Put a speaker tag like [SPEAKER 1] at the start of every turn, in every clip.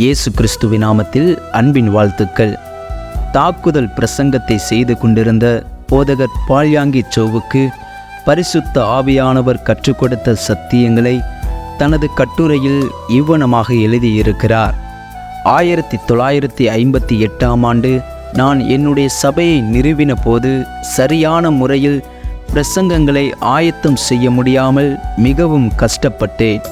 [SPEAKER 1] இயேசு கிறிஸ்துவ நாமத்தில் அன்பின் வாழ்த்துக்கள். தாக்குதல் பிரசங்கத்தை செய்து கொண்டிருந்த போதகர் பால்யாங்கி சோவுக்கு பரிசுத்த ஆவியானவர் கற்றுக் கொடுத்த சத்தியங்களை தனது கட்டுரையில் இவ்வனமாக எழுதியிருக்கிறார். ஆயிரத்தி தொள்ளாயிரத்தி ஐம்பத்தி எட்டாம் ஆண்டு நான் என்னுடைய சபையை நிறுவின போது சரியான முறையில் பிரசங்கங்களை ஆயத்தம் செய்ய முடியாமல் மிகவும் கஷ்டப்பட்டேன்.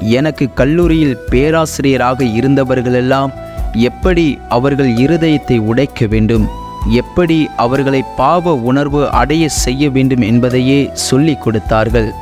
[SPEAKER 1] எனக்கு கல்லூரியில் பேராசிரியராக இருந்தவர்களெல்லாம் எப்படி அவர்கள் இருதயத்தை உடைக்க வேண்டும்? எப்படி அவர்களை பாவ உணர்வு அடைய செய்ய வேண்டும் என்பதையே சொல்லிக் கொடுத்தார்கள்.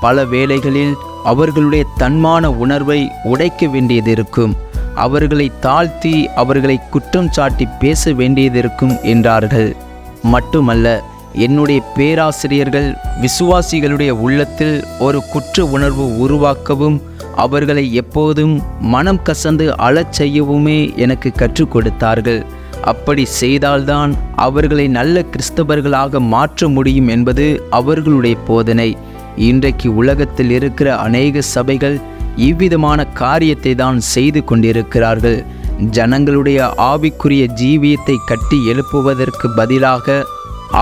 [SPEAKER 1] பல வேளைகளில் அவர்களுடைய தன்மான உணர்வை உடைக்க வேண்டியதிருக்கும். அவர்களை தாழ்த்தி அவர்களை குற்றம் சாட்டி பேச வேண்டியதிருக்கும் என்றார்கள். மட்டுமல்ல என்னுடைய பேராசிரியர்கள் விசுவாசிகளுடைய உள்ளத்தில் ஒரு குற்ற உணர்வு உருவாக்கவும் அவர்களை எப்போதும் மனம் கசந்து அழச் செய்யவுமே எனக்கு கற்றுக் கொடுத்தார்கள். அப்படி செய்தால்தான் அவர்களை நல்ல கிறிஸ்தவர்களாக மாற்ற முடியும் என்பது அவர்களுடைய போதனை. இன்றைக்கு உலகத்தில் இருக்கிற அநேக சபைகள் இவ்விதமான காரியத்தை தான் செய்து கொண்டிருக்கிறார்கள். ஜனங்களுடைய ஆவிக்குரிய ஜீவியத்தை கட்டி எழுப்புவதற்கு பதிலாக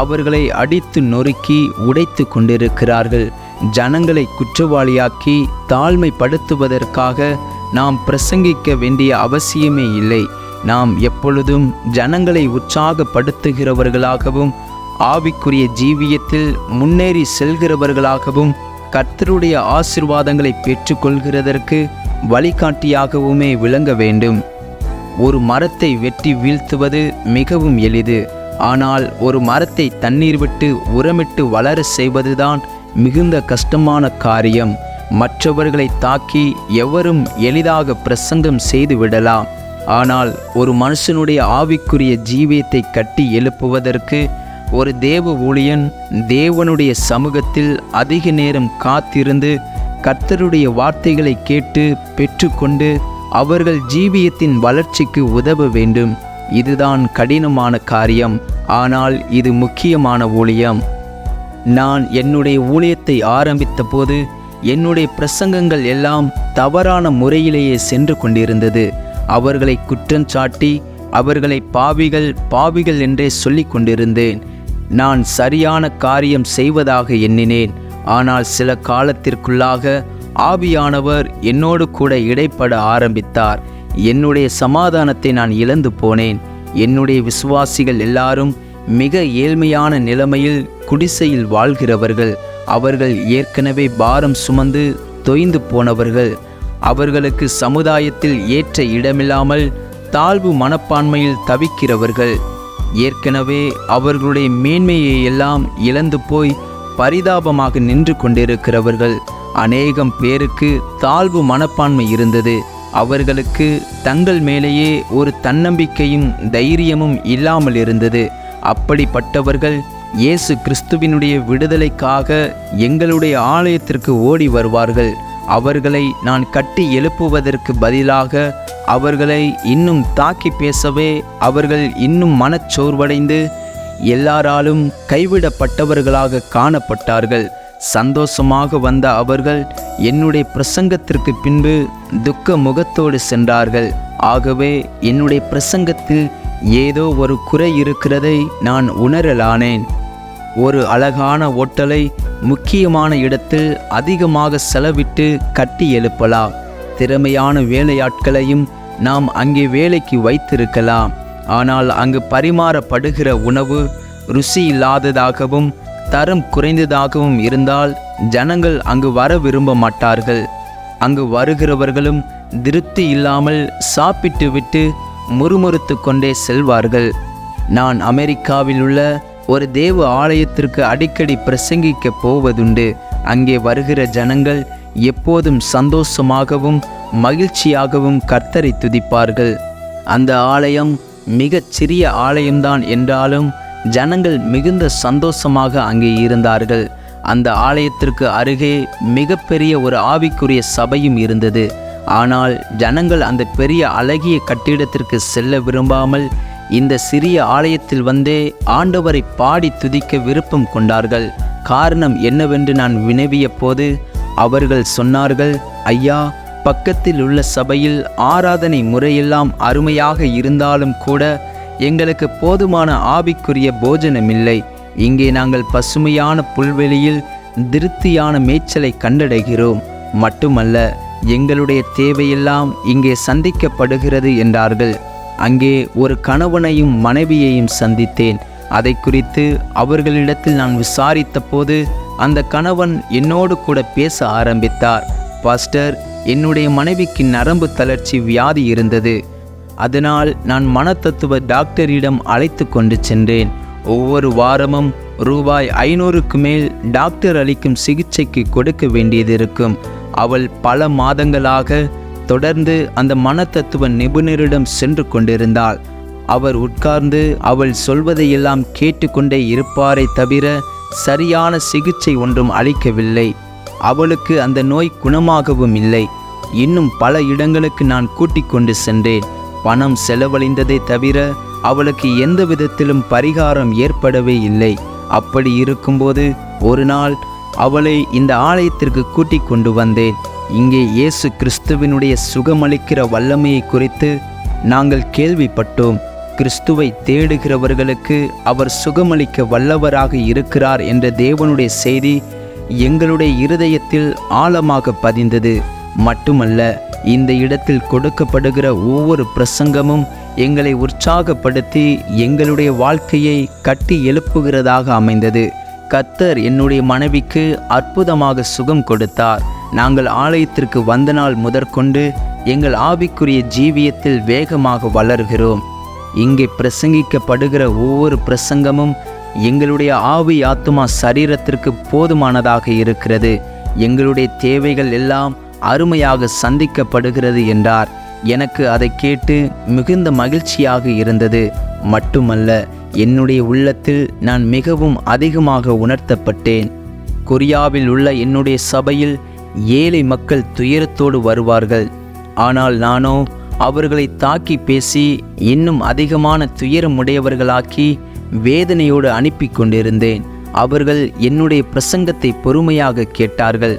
[SPEAKER 1] அவர்களை அடித்து நொறுக்கி உடைத்து கொண்டிருக்கிறார்கள். ஜனங்களை குற்றவாளியாக்கி தாழ்மைப்படுத்துவதற்காக நாம் பிரசங்கிக்க வேண்டிய அவசியமே இல்லை. நாம் எப்பொழுதும் ஜனங்களை உற்சாகப்படுத்துகிறவர்களாகவும் ஆவிக்குரிய ஜீவியத்தில் முன்னேறி செல்கிறவர்களாகவும் கர்த்தருடைய ஆசிர்வாதங்களை பெற்றுக்கொள்கிறதற்கு வழிகாட்டியாகவுமே விளங்க வேண்டும். ஒரு மரத்தை வெட்டி வீழ்த்துவது மிகவும் எளிது. ஆனால் ஒரு மரத்தை தண்ணீர் விட்டு உரமிட்டு வளர செய்வதுதான் மிகுந்த கஷ்டமான காரியம். மற்றவர்களை தாக்கி எவரும் எளிதாக பிரசங்கம் செய்து விடலாம். ஆனால் ஒரு மனுஷனுடைய ஆவிக்குரிய ஜீவியத்தை கட்டி எழுப்புவதற்கு ஒரு தேவ ஊழியன் தேவனுடைய சமூகத்தில் அதிக நேரம் காத்திருந்து கர்த்தருடைய வார்த்தைகளை கேட்டு பெற்றுக்கொண்டு அவர்கள் ஜீவியத்தின் வளர்ச்சிக்கு உதவ வேண்டும். இதுதான் கடினமான காரியம். ஆனால் இது முக்கியமான ஊழியம். நான் என்னுடைய ஊழியத்தை ஆரம்பித்த போது என்னுடைய பிரசங்கங்கள் எல்லாம் தவறான முறையிலேயே சென்று கொண்டிருந்தது. அவர்களை குற்றஞ்சாட்டி அவர்களை பாவிகள் பாவிகள் என்றே சொல்லிக் கொண்டிருந்தேன். நான் சரியான காரியம் செய்வதாக எண்ணினேன். ஆனால் சில காலத்திற்குள்ளாக ஆவியானவர் என்னோடு கூட இடைப்பட ஆரம்பித்தார். என்னுடைய சமாதானத்தை நான் இழந்து போனேன். என்னுடைய விசுவாசிகள் எல்லாரும் மிக ஏழ்மையான நிலைமையில் குடிசையில் வாழ்கிறவர்கள் அவர்கள் ஏற்கனவே பாரம் சுமந்து தொய்ந்து போனவர்கள் அவர்களுக்கு சமுதாயத்தில் ஏற்ற இடமில்லாமல் தாழ்வு மனப்பான்மையில் தவிக்கிறவர்கள். ஏற்கனவே அவர்களுடைய மேன்மையை எல்லாம் இழந்து போய் பரிதாபமாக நின்று கொண்டிருக்கிறவர்கள். அநேகம் பேருக்கு தாழ்வு மனப்பான்மை இருந்தது. அவர்களுக்கு தங்கள் மேலேயே ஒரு தன்னம்பிக்கையும் தைரியமும் இல்லாமல் இருந்தது. அப்படிப்பட்டவர்கள் இயேசு கிறிஸ்துவினுடைய விடுதலைக்காக எங்களுடைய ஆலயத்திற்கு ஓடி வருவார்கள். அவர்களை நான் கட்டி எழுப்புவதற்கு பதிலாக அவர்களை இன்னும் தாக்கி பேசவே அவர்கள் இன்னும் மனச்சோர்வடைந்து எல்லாராலும் கைவிடப்பட்டவர்களாக காணப்பட்டார்கள். சந்தோஷமாக வந்த அவர்கள் என்னுடைய பிரசங்கத்திற்கு பின்பு துக்க முகத்தோடு சென்றார்கள். ஆகவே என்னுடைய பிரசங்கத்தில் ஏதோ ஒரு குறை இருக்கிறதை நான் உணரலானேன். ஒரு அழகான ஓட்டலை முக்கியமான இடத்தில் அதிகமாக செலவிட்டு கட்டி எழுப்பலாம். திறமையான வேலையாட்களையும் நாம் அங்கே வேலைக்கு வைத்திருக்கலாம். ஆனால் அங்கு பரிமாறப்படுகிற உணவு ருசி இல்லாததாகவும் தரம் குறைந்ததாகவும் இருந்தால் ஜனங்கள் அங்கு வர விரும்ப மாட்டார்கள். அங்கு வருகிறவர்களும் திருப்தி இல்லாமல் சாப்பிட்டு விட்டு முறுமுறுத்து கொண்டே செல்வார்கள். நான் அமெரிக்காவில் உள்ள ஒரு தேவ ஆலயத்திற்கு அடிக்கடி பிரசங்கிக்க போவதுண்டு. அங்கே வருகிற ஜனங்கள் எப்போதும் சந்தோஷமாகவும் மகிழ்ச்சியாகவும் கர்த்தரை துதிப்பார்கள். அந்த ஆலயம் மிகச் சிறிய ஆலயம்தான் என்றாலும் ஜனங்கள் மிகுந்த சந்தோஷமாக அங்கே இருந்தார்கள். அந்த ஆலயத்திற்கு அருகே மிகப்பெரிய ஒரு ஆவிக்குரிய சபையும் இருந்தது. ஆனால் ஜனங்கள் அந்த பெரிய அழகிய கட்டிடத்திற்கு செல்ல விரும்பாமல் இந்த சிறிய ஆலயத்தில் வந்தே ஆண்டவரை பாடி துதிக்க விருப்பம் கொண்டார்கள். காரணம் என்னவென்று நான் வினவிய போது அவர்கள் சொன்னார்கள் ஐயா பக்கத்தில் உள்ள சபையில் ஆராதனை முறையெல்லாம் அருமையாக இருந்தாலும் கூட எங்களுக்கு போதுமான ஆவிக்குரிய போஜனமில்லை. இங்கே நாங்கள் பசுமையான புல்வெளியில் திருப்தியான மேய்ச்சலை கண்டடைகிறோம். மட்டுமல்ல எங்களுடைய தேவையெல்லாம் இங்கே சந்திக்கப்படுகிறது என்றார்கள். அங்கே ஒரு கணவனையும் மனைவியையும் சந்தித்தேன். அதை குறித்து அவர்களிடத்தில் நான் விசாரித்த போது அந்த கணவன் என்னோடு கூட பேச ஆரம்பித்தார். பாஸ்டர் என்னுடைய மனைவிக்கு நரம்பு தளர்ச்சி வியாதி இருந்தது. அதனால் நான் மனத்தத்துவ டாக்டரிடம் அழைத்து கொண்டு சென்றேன். ஒவ்வொரு வாரமும் ரூபாய் ஐநூறுக்கு மேல் டாக்டர் அளிக்கும் சிகிச்சைக்கு கொடுக்க வேண்டியது இருக்கும். அவள் பல மாதங்களாக தொடர்ந்து அந்த மனத்தத்துவ நிபுணரிடம் சென்று கொண்டிருந்தாள். அவர் உட்கார்ந்து அவள் சொல்வதையெல்லாம் கேட்டுக்கொண்டே இருப்பாரை தவிர சரியான சிகிச்சை ஒன்றும் அளிக்கவில்லை. அவளுக்கு அந்த நோய் குணமாகவும் இல்லை. இன்னும் பல இடங்களுக்கு நான் கூட்டிக் கொண்டு சென்றேன். பணம் செலவழிந்ததை தவிர அவளுக்கு எந்த விதத்திலும் பரிகாரம் ஏற்படவே இல்லை. அப்படி இருக்கும்போது ஒரு நாள் அவளை இந்த ஆலயத்திற்கு கூட்டிக் கொண்டு வந்தேன். இங்கே இயேசு கிறிஸ்துவினுடைய சுகமளிக்கிற வல்லமையை குறித்து நாங்கள் கேள்விப்பட்டோம். கிறிஸ்துவை தேடுகிறவர்களுக்கு அவர் சுகமளிக்க வல்லவராக இருக்கிறார் என்ற தேவனுடைய செய்தி எங்களுடைய இருதயத்தில் ஆழமாக பதிந்தது. மட்டுமல்ல இந்த இடத்தில் கொடுக்கப்படுகிற ஒவ்வொரு பிரசங்கமும் எங்களை உற்சாகப்படுத்தி எங்களுடைய வாழ்க்கையை கட்டி எழுப்புகிறதாக அமைந்தது. கத்தர் என்னுடைய மனைவிக்கு அற்புதமாக சுகம் கொடுத்தார். நாங்கள் ஆலயத்திற்கு வந்த நாள் முதற்கொண்டு எங்கள் ஆவிக்குரிய ஜீவியத்தில் வேகமாக வளர்கிறோம். இங்கே பிரசங்கிக்கப்படுகிற ஒவ்வொரு பிரசங்கமும் எங்களுடைய ஆவி ஆத்துமா சரீரத்திற்கு போதுமானதாக இருக்கிறது. எங்களுடைய தேவைகள் எல்லாம் அருமையாக சந்திக்கப்படுகிறது என்றார். எனக்கு அதை கேட்டு மிகுந்த மகிழ்ச்சியாக இருந்தது. மட்டுமல்ல என்னுடைய உள்ளத்தில் நான் மிகவும் அதிகமாக உணர்த்தப்பட்டேன். கொரியாவில் உள்ள என்னுடைய சபையில் ஏழை மக்கள் துயரத்தோடு வருவார்கள். ஆனால் நானோ அவர்களை தாக்கி பேசி இன்னும் அதிகமான துயரமுடையவர்களாக்கி வேதனையோடு அனுப்பி கொண்டிருந்தேன். அவர்கள் என்னுடைய பிரசங்கத்தை பொறுமையாக கேட்டார்கள்.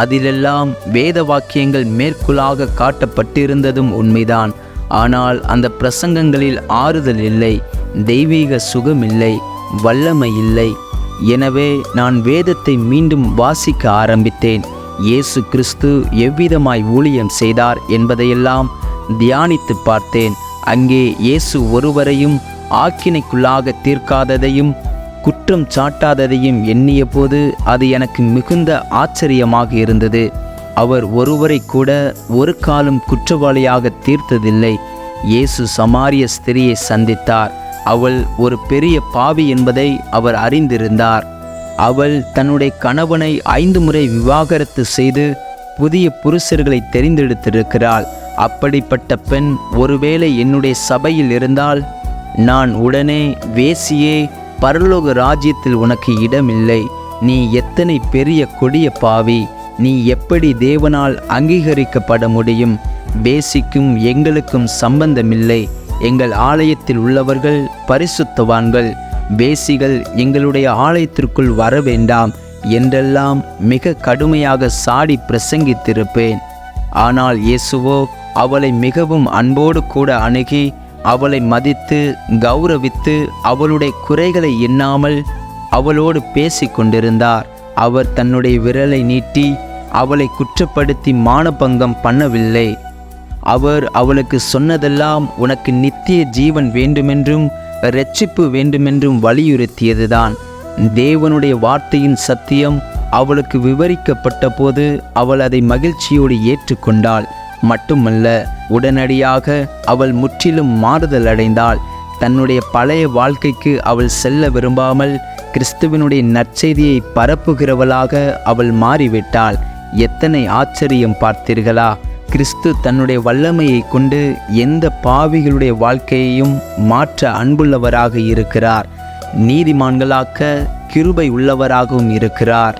[SPEAKER 1] அதிலெல்லாம் வேத வாக்கியங்கள் மேற்குள்ளாக காட்டப்பட்டிருந்ததும் உண்மைதான். ஆனால் அந்த பிரசங்கங்களில் ஆறுதல் இல்லை. தெய்வீக சுகம் இல்லை வல்லமை இல்லை எனவே நான் வேதத்தை மீண்டும் வாசிக்க ஆரம்பித்தேன். இயேசு கிறிஸ்து எவ்விதமாய் ஊழியம் செய்தார் என்பதையெல்லாம் தியானித்து பார்த்தேன். அங்கே இயேசு ஒருவரையும் ஆக்கினைக்குள்ளாக தீர்க்காததையும் குற்றம் சாட்டாததையும் எண்ணிய போது அது எனக்கு மிகுந்த ஆச்சரியமாக இருந்தது. அவர் ஒருவரை கூட ஒரு காலம் குற்றவாளியாக தீர்த்ததில்லை. இயேசு சமாரிய ஸ்திரியை சந்தித்தார். அவள் ஒரு பெரிய பாவி என்பதை அவர் அறிந்திருந்தார். அவள் தன்னுடைய கணவனை ஐந்து முறை விவாகரத்து செய்து புதிய புருஷர்களை தெரிந்தெடுத்திருக்கிறாள். அப்படிப்பட்ட பெண் ஒருவேளை என்னுடைய சபையில் இருந்தால் நான் உடனே வேசியே பரலோக ராஜ்யத்தில் உனக்கு இடமில்லை. நீ எத்தனை பெரிய கொடிய பாவி. நீ எப்படி தேவனால் அங்கீகரிக்கப்பட முடியும்? பேசிக்கும் எங்களுக்கும் சம்பந்தமில்லை. எங்கள் ஆலயத்தில் உள்ளவர்கள் பரிசுத்தவான்கள். வேசிகள் எங்களுடைய ஆலயத்திற்குள் வர வேண்டாம். என்றெல்லாம் மிக கடுமையாக சாடி பிரசங்கித்திருப்பேன். ஆனால் இயேசுவோ அவளை மிகவும் அன்போடு கூட அணுகி அவளை மதித்து கௌரவித்து அவளுடைய குறைகளை எண்ணாமல் அவளோடு பேசிக் கொண்டிருந்தார். அவர் தன்னுடைய விரலை நீட்டி அவளை குற்றப்படுத்தி மானபங்கம் பண்ணவில்லை. அவர் அவளுக்கு சொன்னதெல்லாம் உனக்கு நித்திய ஜீவன் வேண்டுமென்றும் இரட்சிப்பு வேண்டுமென்றும் வலியுறுத்தியதுதான். தேவனுடைய வார்த்தையின் சத்தியம் அவளுக்கு விவரிக்கப்பட்ட போது அவள் அதை மகிழ்ச்சியோடு ஏற்றுக்கொண்டாள். மட்டுமல்ல உடனடியாக அவள் முற்றிலும் மாறுதல் அடைந்தாள். தன்னுடைய பழைய வாழ்க்கைக்கு அவள் செல்ல விரும்பாமல் கிறிஸ்துவனுடைய நற்செய்தியை பரப்புகிறவளாக அவள் மாறிவிட்டாள். எத்தனை ஆச்சரியம் பார்த்தீர்களா? கிறிஸ்து தன்னுடைய வல்லமையை கொண்டு எந்த பாவிகளுடைய வாழ்க்கையையும் மாற்ற அன்புள்ளவராக இருக்கிறார். நீதிமான்களாக்க கிருபை உள்ளவராகவும் இருக்கிறார்.